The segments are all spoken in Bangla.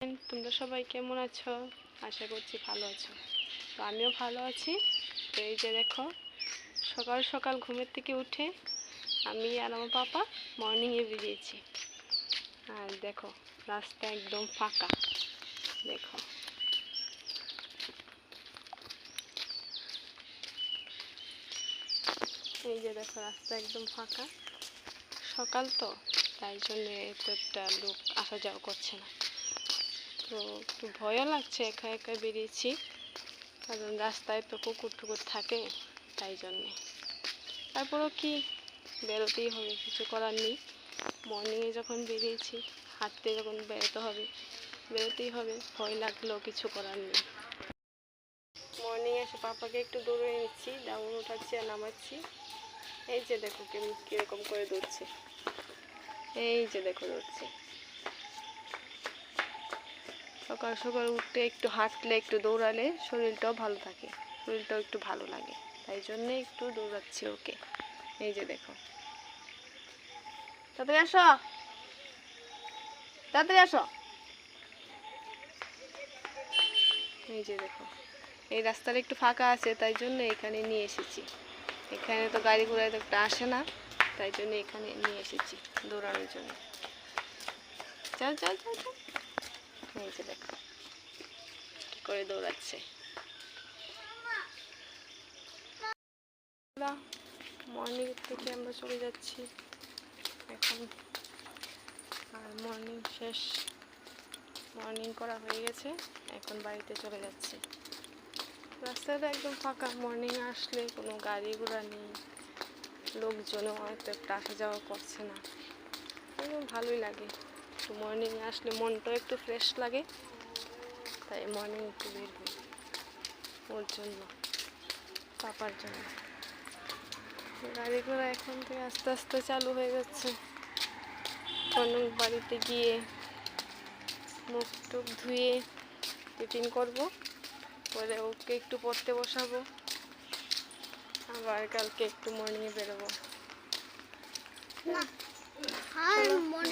তোমরা সবাই কেমন আছো? আশা করছি ভালো আছো। তো আমিও ভালো আছি। তো এই যে দেখো, সকাল সকাল ঘুমের থেকে উঠে আমি আর আমার পাপা মর্নিংয়ে বেরিয়েছি। আর দেখো, রাস্তা একদম ফাঁকা। দেখো। এই যে দেখো, রাস্তা একদম ফাঁকা। সকাল তো, তাই জন্যে তো একটা লোক আসা যাওয়া করছে না। তো একটু ভয়ও লাগছে, একা একা বেরিয়েছি। কারণ রাস্তায় তো কুকুর টুকুর থাকে তাই জন্যে। তারপরেও কি বেরোতেই হবে, কিছু করার নেই। মর্নিংয়ে যখন বেরিয়েছি, হাঁটতে যখন বেরোতে হবে, বেরোতেই হবে, ভয় লাগলেও কিছু করার নেই। মর্নিং এসে পাপাকে একটু দৌড়ে নিচ্ছি ডাউন উঠাচ্ছি আর নামাচ্ছি। এই যে দেখো কেমন কীরকম করে দৌড়ছে। এই যে দেখো দৌড়ছে। সকাল সকাল উঠতে একটু হাঁটলে, একটু দৌড়ালে শরীরটাও ভালো থাকে। শরীরটাও একটু ভালো লাগে। তাই জন্যে একটু দৌড়াচ্ছি ওকে। এই যে দেখো। তাড়াতাড়ি আসো। তাড়াতাড়ি আসো। এই যে দেখো। এই রাস্তাটা একটু ফাঁকা আছে, তাই জন্য এখানে নিয়ে এসেছি। এখানে তো গাড়ি ঘোড়ায় তো একটা আসে না, তাই জন্য এখানে নিয়ে এসেছি দৌড়ানোর জন্য। যাও যাও যাও। এই দেখো, কি করে দৌড়াচ্ছে। মর্নিং থেকে আমরা চলে যাচ্ছি। এখন আর মর্নিং শেষ। মর্নিং করা হয়ে গেছে, এখন বাড়িতে চলে যাচ্ছি। রাস্তাটা একদম ফাঁকা মর্নিং আসলে কোনো গাড়ি ঘোড়া নেই, লোকজনও হয়তো একটু আসা যাওয়া করছে না। ভালোই লাগে। একটু মর্নিং আসলে মনটাও একটু ফ্রেশ লাগে। তাই মর্নিং একটু বের হই ওর জন্য পাপার জন্য। গাড়ি ঘোড়া এখন থেকে আস্তে আস্তে চালু হয়ে যাচ্ছে। কোনো বাড়িতে গিয়ে মুখ টুক ধুয়ে টিফিন করব। পরে ওকে একটু পড়তে বসাবো। আবার কালকে একটু মর্নিংয়ে বেরোবো।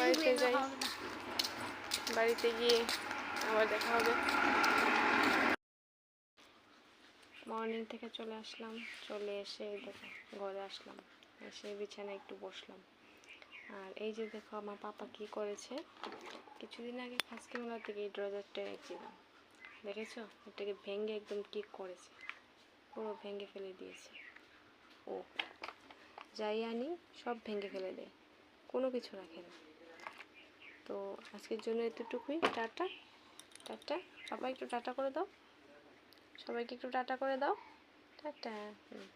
বাড়িতে যাই। বাড়িতে গিয়ে আবার দেখা হবে। মর্নিং থেকে চলে আসলাম। চলে এসে দেখো, ঘরে আসলাম। এসে বিছানায় একটু বসলাম। আর এই যে দেখো, আমার পাপা কি করেছে? কিছুদিন আগে খাসকি মেলা থেকে এই ড্রজারটা এনেছিলাম। দেখেছ? এটাকে ভেঙে একদম কি করেছে। পুরো ভেঙে ফেলে দিয়েছে। ও, যাই আনি, সব ভেঙে ফেলে দেয়। কোনো কিছু রাখে না। তো আজকের জন্য এতটুকুই। টাটা। টাটা। সবাই একটু টাটা করে দাও। সবাইকে একটু টাটা করে দাও। টাটা। হুম।